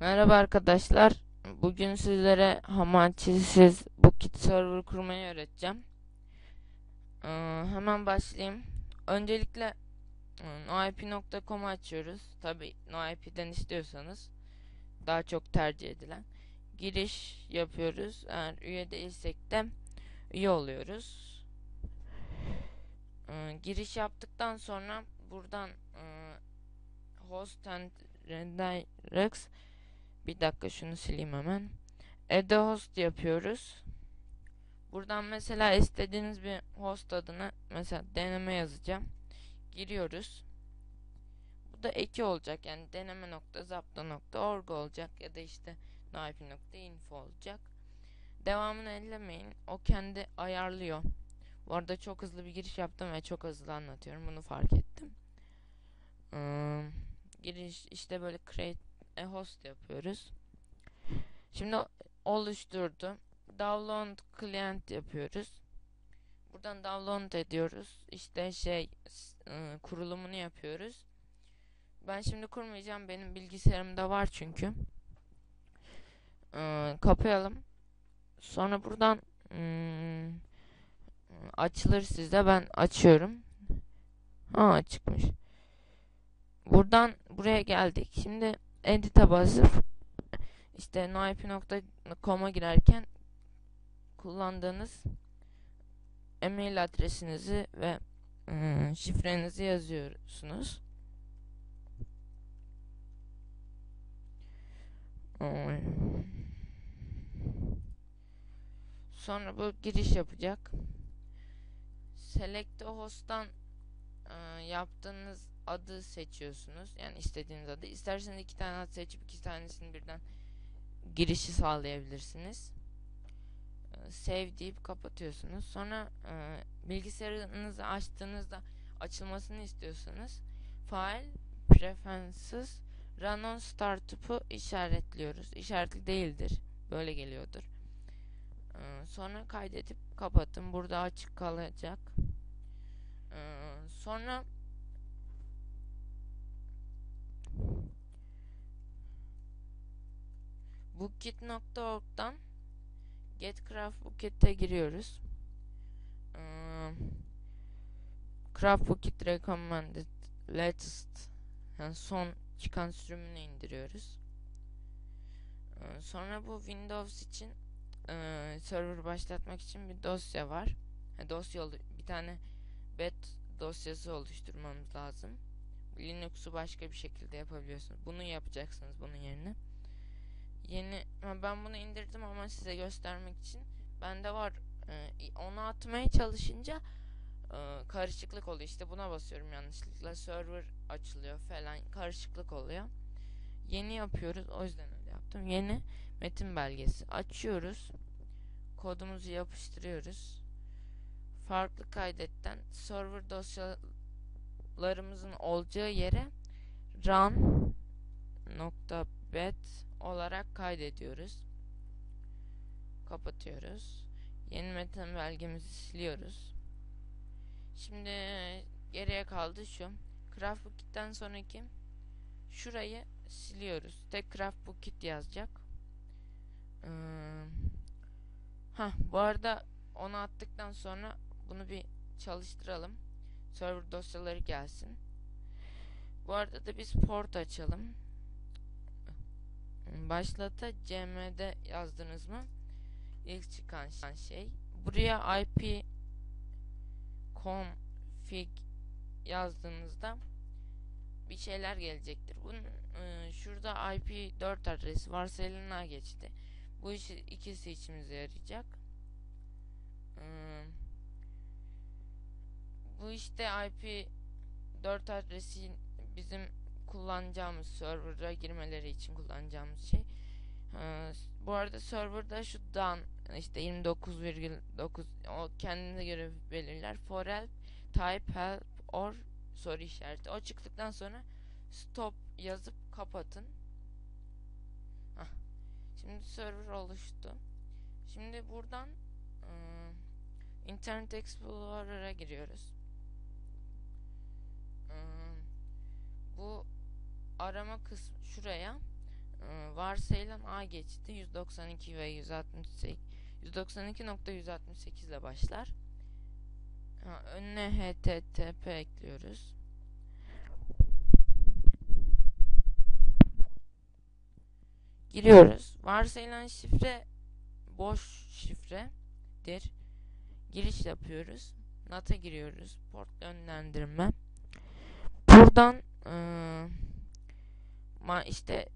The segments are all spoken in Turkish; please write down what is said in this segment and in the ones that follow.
Merhaba arkadaşlar. Bugün sizlere Hamachi'siz Bookit server kurmayı öğreteceğim. Ee, hemen başlayayım. Öncelikle e, noip.com'u açıyoruz. Tabi noip'den istiyorsanız daha çok tercih edilen. Giriş yapıyoruz. Eğer üye değilsek de üye oluyoruz. Ee, giriş yaptıktan sonra buradan e, host and redirects bir dakika şunu sileyim hemen. Add a host yapıyoruz. Buradan mesela istediğiniz bir host adına mesela deneme yazacağım. Giriyoruz. Bu da eki olacak yani deneme.zapta.org olacak ya da işte naipi.info olacak. Devamını ellemeyin. O kendi ayarlıyor. Bu arada çok hızlı bir giriş yaptım ve çok hızlı anlatıyorum. Bunu fark ettim. Ee, giriş işte böyle create a host yapıyoruz. Şimdi oluşturdu. Download client yapıyoruz. Buradan download ediyoruz. İşte şey ıı, kurulumunu yapıyoruz. Ben şimdi kurmayacağım. Benim bilgisayarımda var çünkü. Ee, kapayalım. Sonra buradan ım, açılır sizde. Ben açıyorum. Ha çıkmış. Buradan buraya geldik. Şimdi edit'e basıp işte noip.com'a girerken kullandığınız e-mail adresinizi ve ıı, şifrenizi yazıyorsunuz. Sonra bu giriş yapacak. Select host'tan ıı, yaptığınız adı seçiyorsunuz. Yani istediğiniz adı. İsterseniz iki tane ad seçip iki tanesini birden girişi sağlayabilirsiniz. Save deyip kapatıyorsunuz. Sonra e, bilgisayarınızı açtığınızda açılmasını istiyorsanız File Preferences Run on Startup'u işaretliyoruz. İşaretli değildir. Böyle geliyordur. E, sonra kaydedip kapatın. Burada açık kalacak. E, sonra Bookit.org'dan Getcraft Bookit'e giriyoruz. Ee, Craft Bookit Recommended Latest yani son çıkan sürümünü indiriyoruz. Sonra bu Windows için server başlatmak için bir dosya var. Dosya bir tane bet dosyası oluşturmamız lazım. Linux'u başka bir şekilde yapabiliyorsunuz. Bunu yapacaksınız bunun yerine yeni ben bunu indirdim ama size göstermek için. Bende var ee, onu atmaya çalışınca e, karışıklık oluyor. İşte buna basıyorum yanlışlıkla. Server açılıyor falan karışıklık oluyor. Yeni yapıyoruz o yüzden öyle yaptım. Yeni metin belgesi açıyoruz. Kodumuzu yapıştırıyoruz. Farklı kaydetten server dosyalarımızın olacağı yere run nokta bet olarak kaydediyoruz. Kapatıyoruz. Yeni metin belgemizi siliyoruz. Şimdi geriye kaldı şu. Craft Bookit'ten sonraki şurayı siliyoruz. Tek Craft Bookit yazacak. Ee, ha bu arada onu attıktan sonra bunu bir çalıştıralım. Server dosyaları gelsin. Bu arada da biz port açalım. Başlata cm'de yazdınız mı? İlk çıkan şey. Buraya ip config yazdığınızda bir şeyler gelecektir. Bunun e, şurada IP4 adresi varsayılına geçti. Bu işi ikisi içimize yarayacak. E, bu işte IP4 adresi bizim kullanacağımız server'a girmeleri için kullanacağımız şey. Ee, bu arada server'da şu dan işte 29,9 o kendine göre belirler. For help, type help or soru işareti. O çıktıktan sonra stop yazıp kapatın. Heh. Şimdi server oluştu. Şimdi buradan e, Internet Explorer'a giriyoruz. E, bu arama kısmı şuraya Ee, varsayılan A geçti 192 ve 168 192.168 ile başlar. Ha, önüne HTTP ekliyoruz. Giriyoruz. Varsayılan şifre boş şifredir. Giriş yapıyoruz. NAT'a giriyoruz. Port yönlendirme. Buradan ıı, ma işte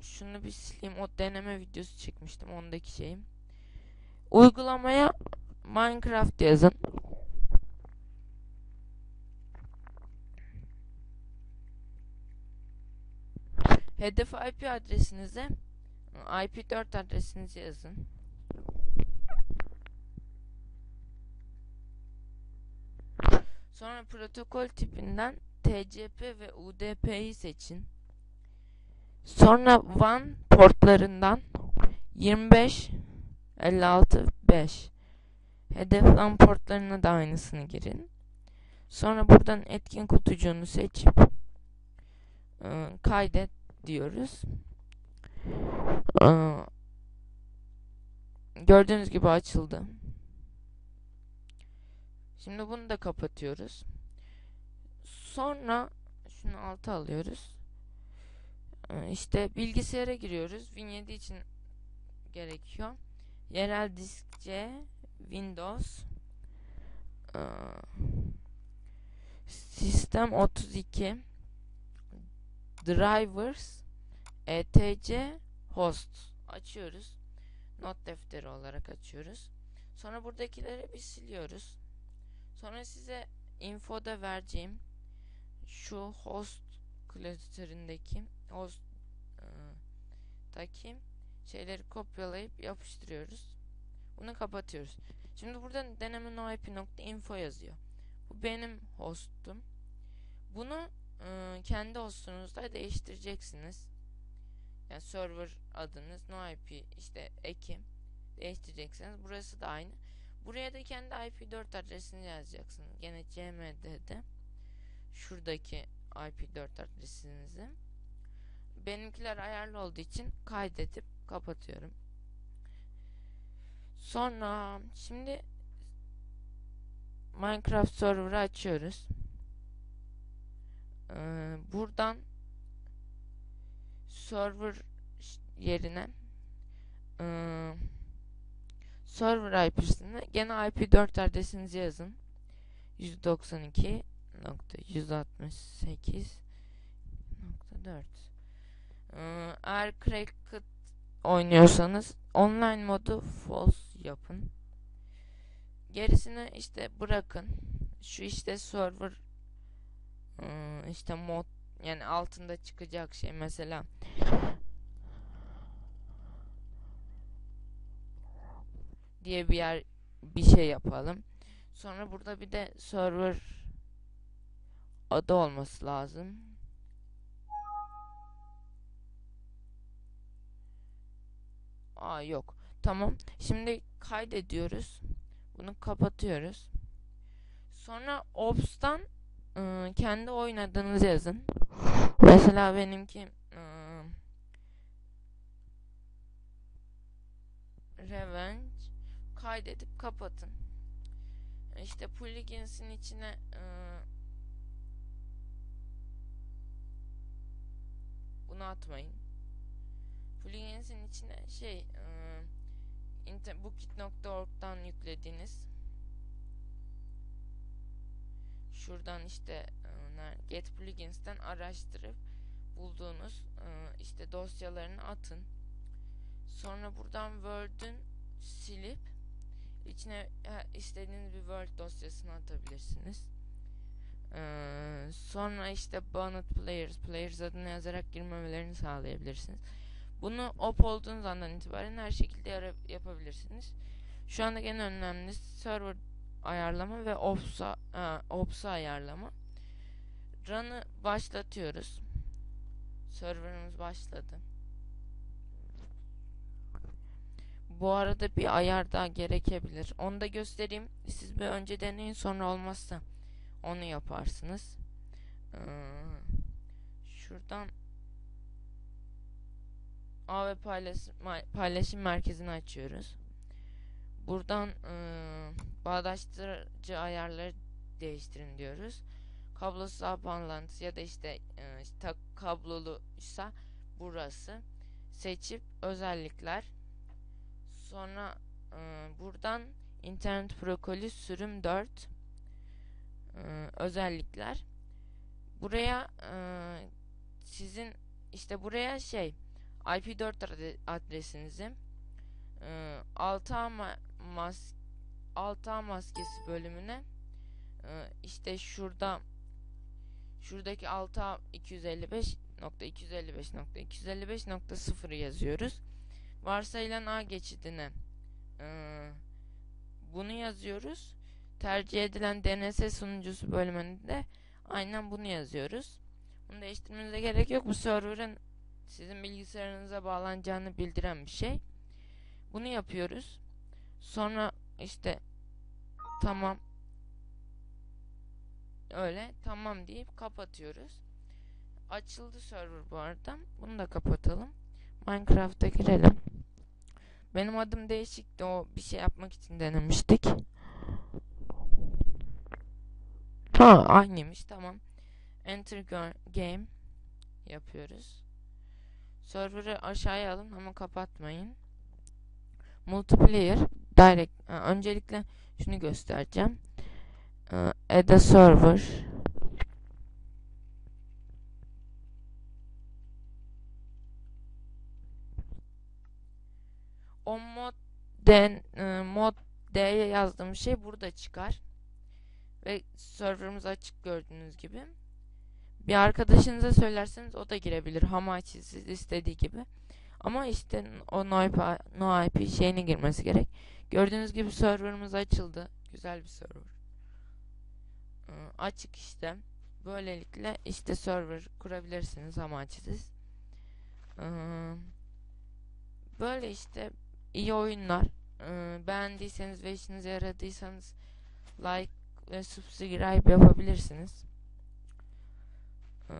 şunu bir sileyim. O deneme videosu çekmiştim. Ondaki şeyim. Uygulamaya Minecraft yazın. Hedef IP adresinize IP4 adresinizi yazın. Sonra protokol tipinden TCP ve UDP'yi seçin. Sonra WAN portlarından 25 56 5 Hedef LAN portlarına da aynısını girin. Sonra buradan etkin kutucuğunu seçip ıı, kaydet diyoruz. Aa, gördüğünüz gibi açıldı. Şimdi bunu da kapatıyoruz. Sonra şunu alta alıyoruz. İşte bilgisayara giriyoruz. Win7 için gerekiyor. Yerel disk C, Windows, Sistem 32, Drivers, etc host açıyoruz. Not defteri olarak açıyoruz. Sonra buradakileri bir siliyoruz. Sonra size infoda vereceğim şu host klasöründeki e, taki şeyleri kopyalayıp yapıştırıyoruz. Bunu kapatıyoruz. Şimdi burada deneme noip.info yazıyor. Bu benim hostum. Bunu e, kendi hostunuzda değiştireceksiniz. Yani server adınız noip işte ekim değiştireceksiniz. Burası da aynı. Buraya da kendi IP4 adresini yazacaksınız. Gene cmd'de şuradaki IP4 adresinizi. Benimkiler ayarlı olduğu için kaydedip kapatıyorum. Sonra şimdi Minecraft server'ı açıyoruz. Ee, buradan server yerine ıı, server IP'sine gene IP4 adresinizi yazın. 192.168.4 Eğer Cracked oynuyorsanız online modu false yapın. Gerisini işte bırakın. Şu işte server işte mod yani altında çıkacak şey mesela diye bir yer bir şey yapalım. Sonra burada bir de server adı olması lazım. Aa yok. Tamam. Şimdi kaydediyoruz. Bunu kapatıyoruz. Sonra Ops'tan ıı, kendi oynadığınızı yazın. Mesela benimki ıı, Revenge kaydedip kapatın. İşte plugins'in içine ıı, atmayın. Plugins'in içine şey ıı, bookit.org'dan yüklediğiniz şuradan işte get plugins'ten araştırıp bulduğunuz işte dosyalarını atın. Sonra buradan Word'ün silip içine istediğiniz bir Word dosyasını atabilirsiniz. Sonra işte Bonnet Players, Players adını yazarak girmemelerini sağlayabilirsiniz. Bunu op olduğunuz andan itibaren her şekilde yapabilirsiniz. Şu anda en önemli server ayarlama ve ops'a ops'a ayarlama. Run'ı başlatıyoruz. Serverımız başladı. Bu arada bir ayar daha gerekebilir. Onu da göstereyim. Siz bir önce deneyin sonra olmazsa onu yaparsınız. Ee, şuradan ağ ve paylaşım, paylaşım merkezini açıyoruz. Buradan e, bağdaştırıcı ayarları değiştirin diyoruz. Kablosuz ağ bağlantısı ya da işte, e, işte kabloluysa burası. Seçip özellikler. Sonra e, buradan internet protokolü sürüm 4 e, özellikler. Buraya e, sizin işte buraya şey IP4 adresinizi e, 6A ma mas 6A maskesi bölümüne e, işte şurada şuradaki 6A 255.255.255.0 yazıyoruz. Varsayılan A geçidine e, bunu yazıyoruz. Tercih edilen DNS sunucusu bölümünde aynen bunu yazıyoruz. Bunu değiştirmenize gerek yok. Bu server'ın sizin bilgisayarınıza bağlanacağını bildiren bir şey. Bunu yapıyoruz. Sonra işte tamam öyle tamam deyip kapatıyoruz. Açıldı server bu arada. Bunu da kapatalım. Minecraft'a girelim. Benim adım değişikti. O bir şey yapmak için denemiştik. Ha aynıymış tamam. Enter game yapıyoruz. Server'ı aşağıya alın ama kapatmayın. Multiplayer direct ha, öncelikle şunu göstereceğim. Ee, add a server o mod den e, mod D'ye yazdığım şey burada çıkar. Ve serverımız açık gördüğünüz gibi. Bir arkadaşınıza söylerseniz o da girebilir. Hamachi siz istediği gibi. Ama işte o no IP, no IP şeyine girmesi gerek. Gördüğünüz gibi serverımız açıldı. Güzel bir server. Ee, açık işte. Böylelikle işte server kurabilirsiniz Hamachi'siz. Ee, böyle işte iyi oyunlar. Ee, beğendiyseniz ve işinize yaradıysanız like ve subscribe yapabilirsiniz. Ee,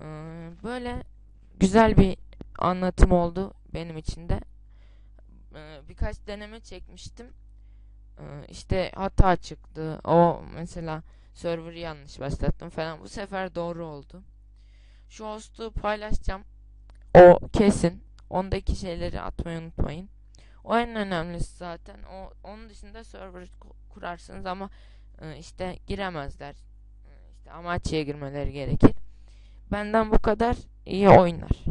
böyle güzel bir anlatım oldu benim için de. Ee, birkaç deneme çekmiştim. Ee, işte hata çıktı. O mesela server'ı yanlış başlattım falan. Bu sefer doğru oldu. Şu host'u paylaşacağım. O kesin. Ondaki şeyleri atmayı unutmayın. O en önemlisi zaten. O onun dışında server kurarsınız ama işte giremezler. E, işte amaçya girmeleri gerekir. Benden bu kadar. İyi oyunlar.